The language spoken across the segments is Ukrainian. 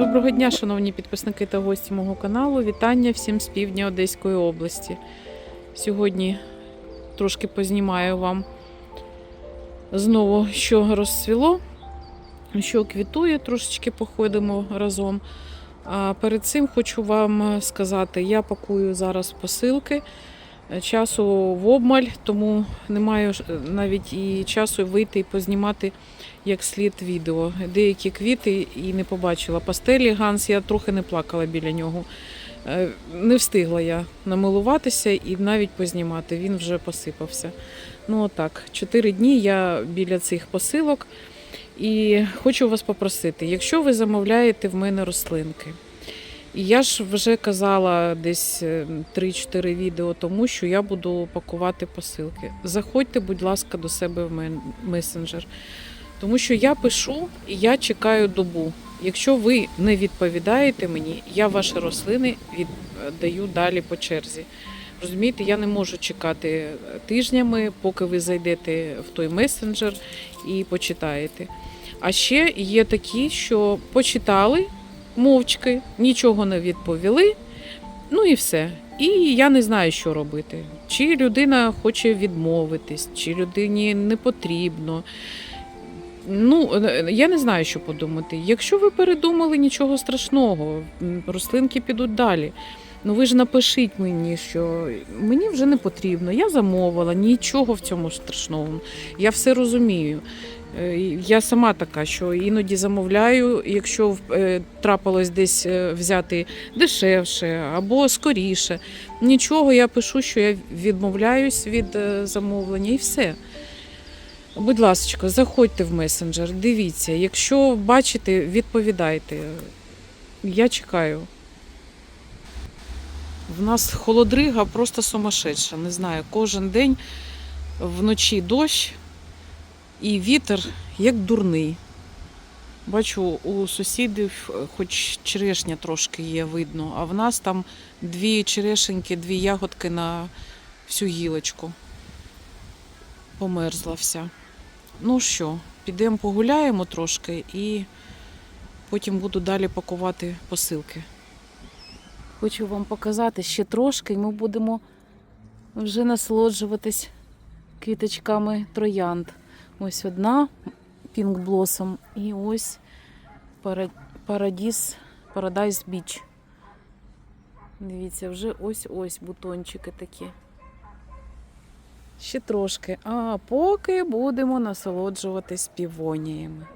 Доброго дня, шановні підписники та гості мого каналу. Вітання всім з півдня Одеської області. Сьогодні трошки познімаю вам знову, що розцвіло, що квітує, трошечки походимо разом. А перед цим хочу вам сказати: я пакую зараз посилки. Часу в обмаль, тому не маю навіть і часу вийти і познімати як слід відео. Деякі квіти і не побачила. Пастелі Ганс, я трохи не плакала біля нього. Е, Не встигла я намилуватися і навіть познімати. Він вже посипався. Ну отак, чотири дні я біля цих посилок. І хочу вас попросити, якщо ви замовляєте в мене рослинки, я ж вже казала десь е, 3-4 відео тому, що я буду пакувати посилки. Заходьте, будь ласка, до себе в месенджер. Тому що я пишу і я чекаю добу. Якщо ви не відповідаєте мені, я ваші рослини віддаю далі по черзі. Розумієте, я не можу чекати тижнями, поки ви зайдете в той месенджер і почитаєте. А ще є такі, що почитали мовчки, нічого не відповіли, ну і все. І я не знаю, що робити. Чи людина хоче відмовитись, чи людині не потрібно. Ну, я не знаю, що подумати. Якщо ви передумали, нічого страшного, рослинки підуть далі. Ну ви ж напишіть мені, що мені вже не потрібно, я замовила, нічого в цьому страшного. Я все розумію. Е, Я сама така, що іноді замовляю, якщо е, трапилось десь е, взяти дешевше або скоріше. Нічого, я пишу, що я відмовляюсь від замовлення і все. Будь ласка, заходьте в месенджер, дивіться. Якщо бачите, відповідайте. Я чекаю. В нас холодрига просто сумасшедша. Не знаю, кожен день вночі дощ і вітер як дурний. Бачу, у сусідів е, хоч черешня трошки є видно, а в нас там дві черешеньки, дві ягодки на всю гілочку. Померзла вся. Ну що, підемо погуляємо трошки і потім буду далі пакувати посилки. Хочу вам показати ще трошки, і ми будемо вже насолоджуватись квіточками троянд. Ось одна Pink Blossom і ось Paradise Beach. Дивіться, вже ось-ось бутончики такі. Ще трошки. А поки будемо насолоджуватись півоніями.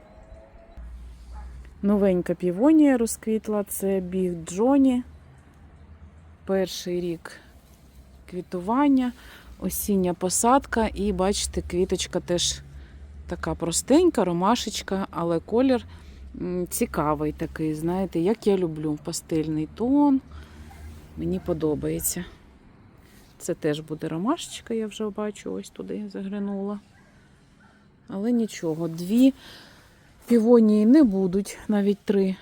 Новенька півонія розквітла це Біг Джоні. Перший рік квітування, осіння посадка, і бачите, квіточка теж така простенька, ромашечка, але колір цікавий такий, знаєте, як я люблю пастельний тон. Мені подобається. Це теж буде ромашечка, я вже бачу, ось туди заглянула. Але нічого, дві півонії не будуть, навіть три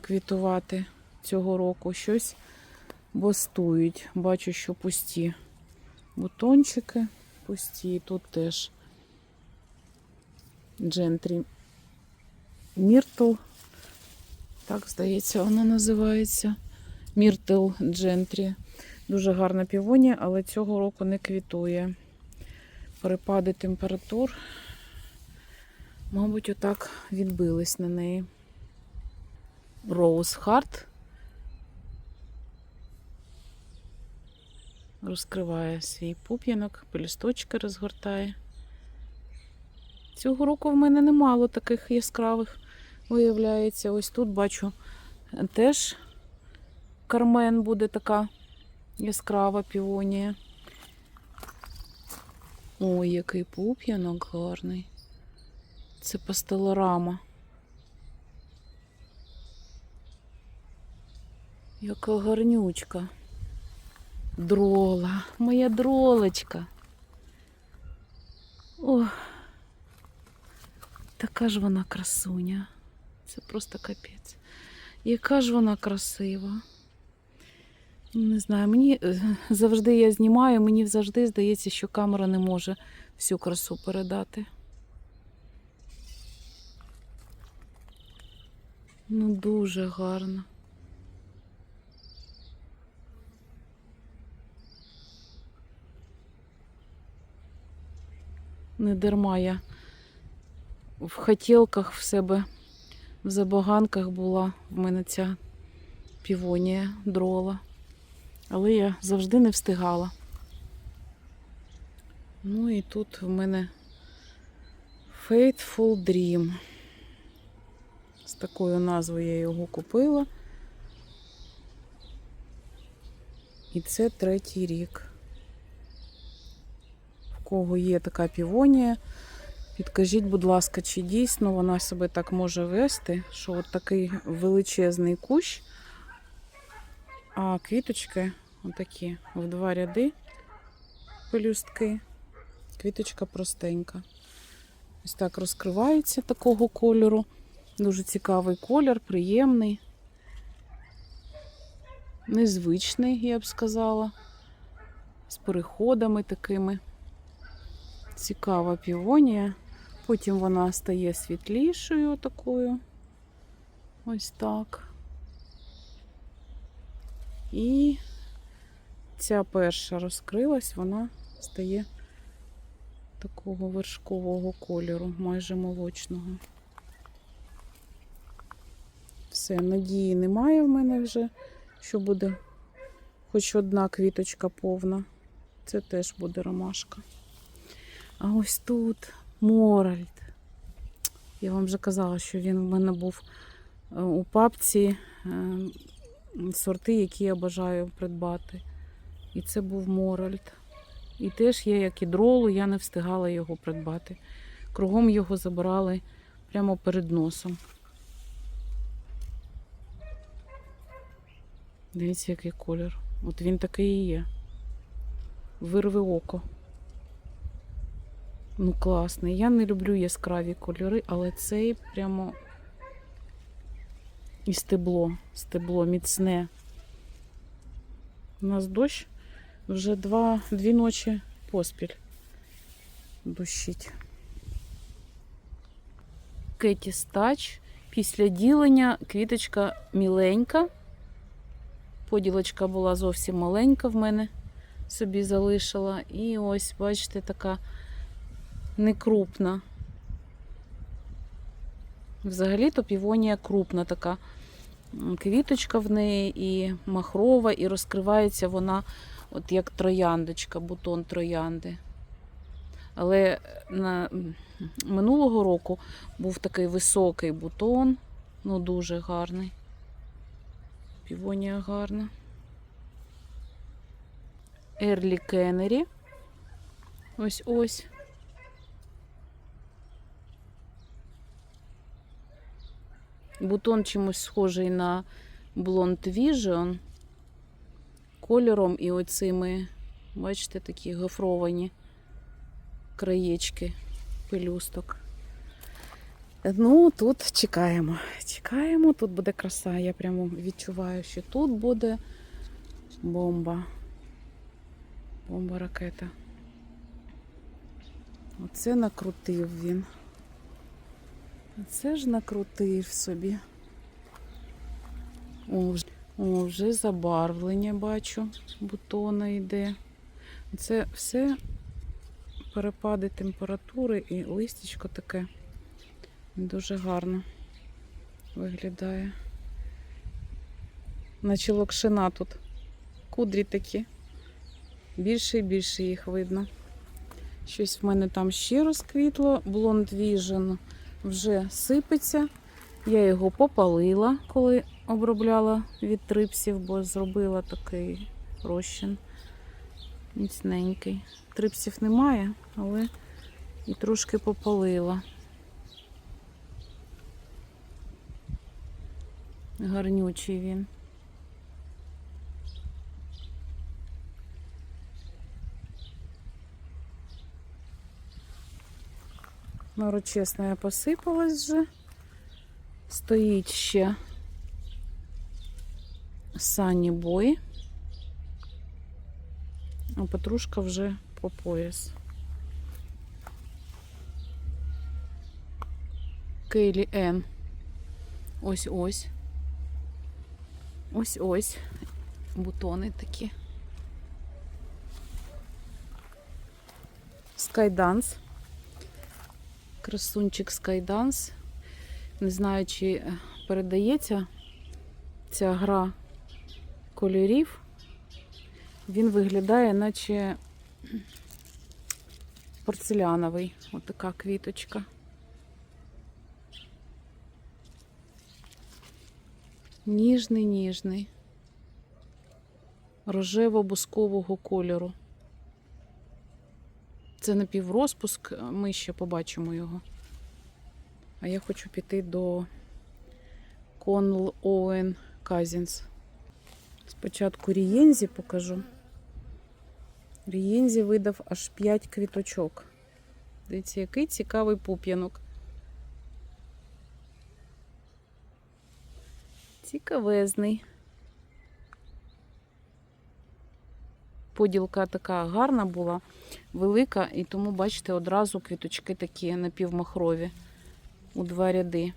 квітувати цього року. Щось бастують. Бачу, що пусті бутончики, пусті. Тут теж джентрі Міртл. Так, здається, вона називається. Міртл Джентрі. Дуже гарна півонія, але цього року не квітує. Перепади температур, мабуть, отак відбились на неї. Роуз Харт розкриває свій пуп'янок, пелісточки розгортає. Цього року в мене немало таких яскравих виявляється. Ось тут бачу теж Кармен буде така яскрава півонія. Ой, який пуп'янок гарний. Це пастелорама. Яка гарнючка. Дрола, моя дролочка. Ох, така ж вона красуня. Це просто капець. Яка ж вона красива. Не знаю, мені е, завжди я знімаю, мені завжди здається, що камера не може всю красу передати. Ну, дуже гарно. Не дарма я в хотілках в себе в забаганках була в мене ця півонія дрола. Але я завжди не встигала. Ну і тут в мене Faithful Dream. З такою назвою я його купила. І це третій рік. В кого є така півонія, підкажіть, будь ласка, чи дійсно вона себе так може вести, що от такий величезний кущ, а квіточки отакі в два ряди пелюстки. Квіточка простенька. Ось так розкривається такого кольору. Дуже цікавий колір, приємний. Незвичний, я б сказала. З переходами такими. Цікава півонія. Потім вона стає світлішою такою. Ось так. І ця перша розкрилась, вона стає такого вершкового кольору, майже молочного. Все, надії немає в мене вже, що буде хоч одна квіточка повна. Це теж буде ромашка. А ось тут Моральд. Я вам вже казала, що він в мене був е, у папці е, сорти, які я бажаю придбати. І це був Моральд. І теж є, як і дролу, я не встигала його придбати. Кругом його забирали прямо перед носом. Дивіться, який колір. От він такий і є. Вирви око. Ну, класний. Я не люблю яскраві кольори, але цей прямо і стебло. Стебло міцне. У нас дощ вже два, дві ночі поспіль дощить. Кеті Стач. Після ділення квіточка міленька. Поділочка була зовсім маленька в мене, собі залишила. І ось, бачите, така некрупна. Взагалі-то півонія крупна така квіточка в неї і махрова, і розкривається вона от як трояндочка, бутон троянди. Але на минулого року був такий високий бутон, ну дуже гарний. Півонія гарна. Ерлі Кеннері. Ось ось. Бутон чимось схожий на Blond Vision. Кольором і оцими, бачите, такі гофровані краєчки пелюсток. Ну, тут чекаємо. Чекаємо, тут буде краса. Я прямо відчуваю, що тут буде бомба. Бомба ракета. Оце накрутив він. Оце ж накрутив собі. О, вже, вже забарвлення бачу, бутона йде. Це все перепади температури і листячко таке дуже гарно виглядає. Наче локшина тут. Кудрі такі. Більше і більше їх видно. Щось в мене там ще розквітло. Blond Vision вже сипеться. Я його попалила, коли обробляла від трипсів, бо зробила такий розчин. Міцненький. Трипсів немає, але і трошки попалила. Гарнючий він. Нарочесна посипалась вже. Стоїть ще сані бой. А петрушка вже по пояс. Кейлі Н. Ось ось. Ось ось. Бутони такі. Скайданс. Красунчик Скайданс. Не знаю, чи е, передається ця гра кольорів. Він виглядає, наче порцеляновий. Отака квіточка. Ніжний, ніжний. Рожево-бускового кольору. Це напіврозпуск, ми ще побачимо його. А я хочу піти до Конл Оуен Казінс. Спочатку Рієнзі покажу. Рієнзі видав аж 5 квіточок. Дивіться, який цікавий пуп'янок. Цікавезний. Поділка така гарна була, велика, і тому, бачите, одразу квіточки такі напівмахрові у два ряди.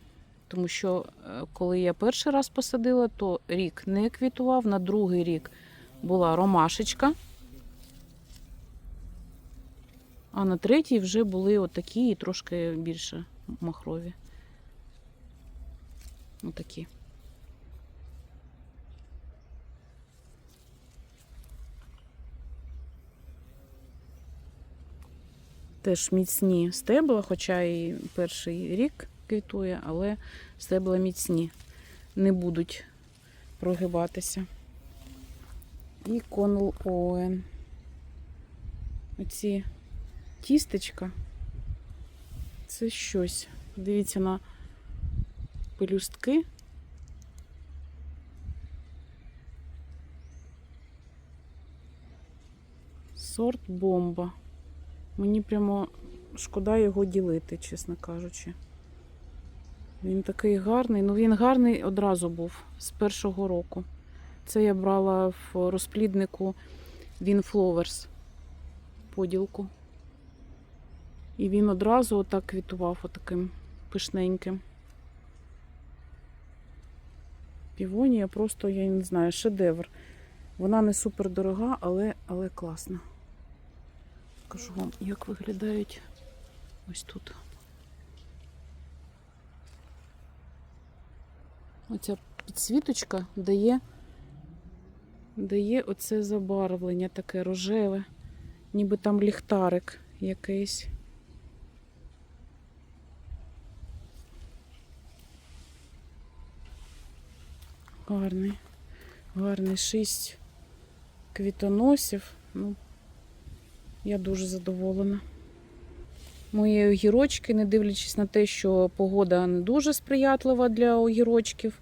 Тому що е, коли я перший раз посадила, то рік не квітував, на другий рік була ромашечка. А на третій вже були отакі і трошки більше махрові. Отакі. Теж міцні стебла, хоча і перший рік квітує, але стебла міцні, не будуть прогибатися. І Конл Оуен. Оці тістечка. Це щось. Дивіться на пелюстки. Сорт бомба. Мені прямо шкода його ділити, чесно кажучи. Він такий гарний. Ну він гарний одразу був з першого року. Це я брала в розпліднику Windflowers поділку. І він одразу отак квітував отаким пишненьким. Півонія просто, я не знаю, шедевр. Вона не супер дорога, але, але класна. Покажу вам, як виглядають ось тут. Оця підсвіточка дає, дає оце забарвлення таке рожеве, ніби там ліхтарик якийсь. Гарний, гарний шість квітоносів. Ну, я дуже задоволена. Мої огірочки, не дивлячись на те, що погода не дуже сприятлива для огірочків.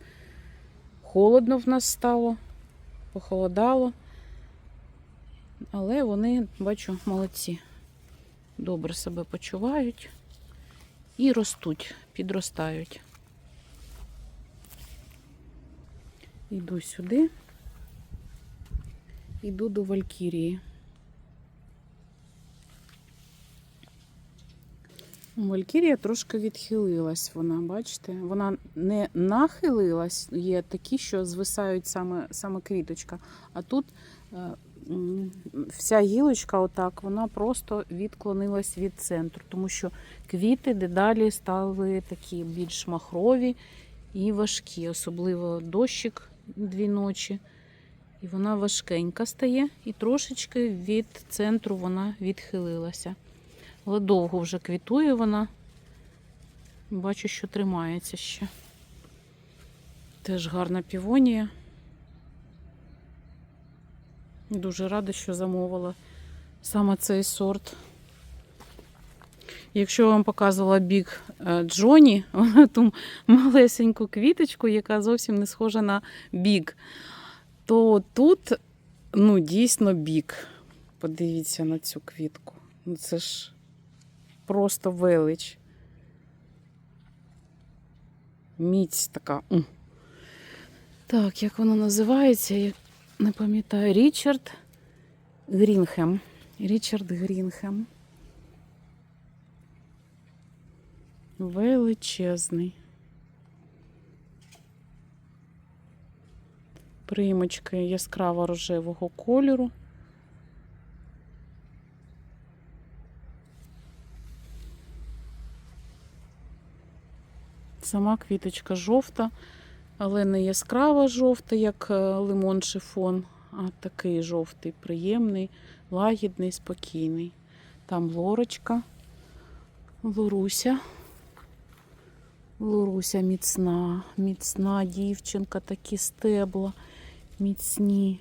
Холодно в нас стало, похолодало. Але вони, бачу, молодці. Добре себе почувають і ростуть, підростають. Йду сюди, йду до Валькірії. Валькірія трошки відхилилась вона, бачите? Вона не нахилилась, є такі, що звисають саме, саме квіточка. А тут е, вся гілочка, отак, вона просто відклонилась від центру, тому що квіти дедалі стали такі більш махрові і важкі, особливо дощик дві ночі. І вона важкенька стає, і трошечки від центру вона відхилилася. Але довго вже квітує вона. Бачу, що тримається ще. Теж гарна півонія. Дуже рада, що замовила саме цей сорт. Якщо я вам показувала бік е, Джоні, вона ту малесеньку квіточку, яка зовсім не схожа на бік, то тут ну, дійсно бік. Подивіться на цю квітку. Ну, це ж просто велич. Міць така. Так, як воно називається? Я не пам'ятаю. Річард Грінхем. Річард Грінхем. Величезний. Примочки яскраво рожевого кольору. Сама квіточка жовта, але не яскрава жовта, як е, лимон шифон, а такий жовтий, приємний, лагідний, спокійний. Там лорочка, Лоруся. Лоруся міцна, міцна дівчинка, такі стебла міцні.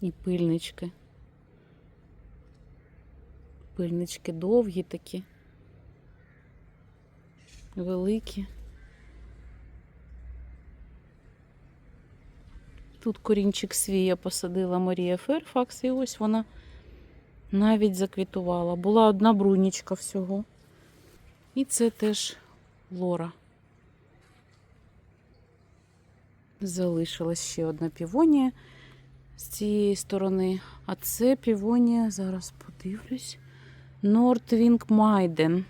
І пильнички. Пильнички довгі такі, великі. Тут корінчик свій я посадила Марія Ферфакс, і ось вона навіть заквітувала. Була одна брунічка всього. І це теж лора. Залишилась ще одна півонія з цієї сторони. А це півонія, зараз подивлюсь. Нортвінг Майден.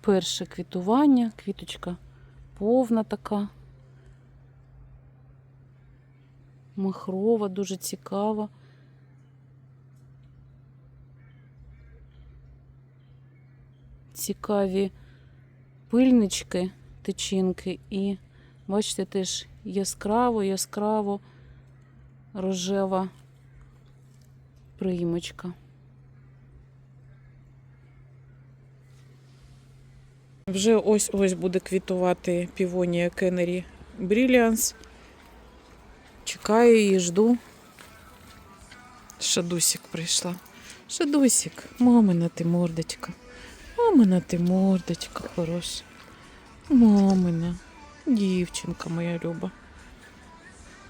Перше квітування, квіточка повна така. Махрова, дуже цікава. Цікаві пильнички, тичинки і, бачите, теж яскраво, яскраво рожева приймочка. Вже ось-ось буде квітувати півонія Кеннері Brilliance. Чекаю її, жду. Шадусік прийшла. Шадусік, мамина ти мордочка. Мамина ти мордочка хороша. Мамина. Дівчинка моя люба.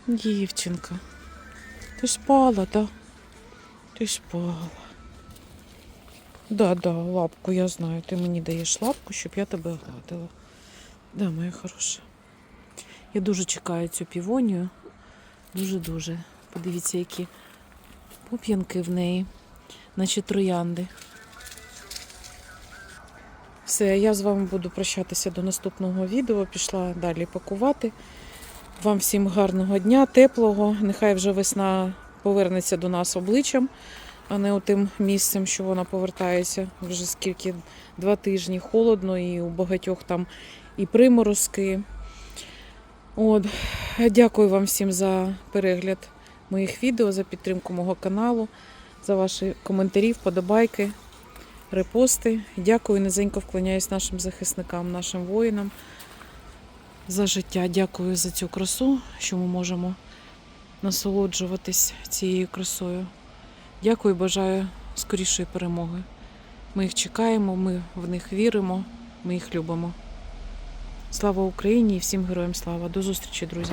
Дівчинка. Ти спала, да? Ти спала. Да, да, лапку, я знаю. Ти мені даєш лапку, щоб я тебе гладила. Да, моя хороша. Я дуже чекаю цю півонію. Дуже-дуже. Подивіться, які пуп'янки в неї, наче троянди. Все, я з вами буду прощатися до наступного відео. Пішла далі пакувати. Вам всім гарного дня, теплого. Нехай вже весна повернеться до нас обличчям, а не тим місцем, що вона повертається. Вже скільки два тижні холодно, і у багатьох там і приморозки. От. Дякую вам всім за перегляд моїх відео, за підтримку мого каналу, за ваші коментарі, вподобайки, репости. Дякую, низенько вклоняюсь нашим захисникам, нашим воїнам за життя. Дякую за цю красу, що ми можемо насолоджуватись цією красою. Дякую, бажаю скорішої перемоги. Ми їх чекаємо, ми в них віримо, ми їх любимо. Слава Україні і всім героям слава. До зустрічі, друзі!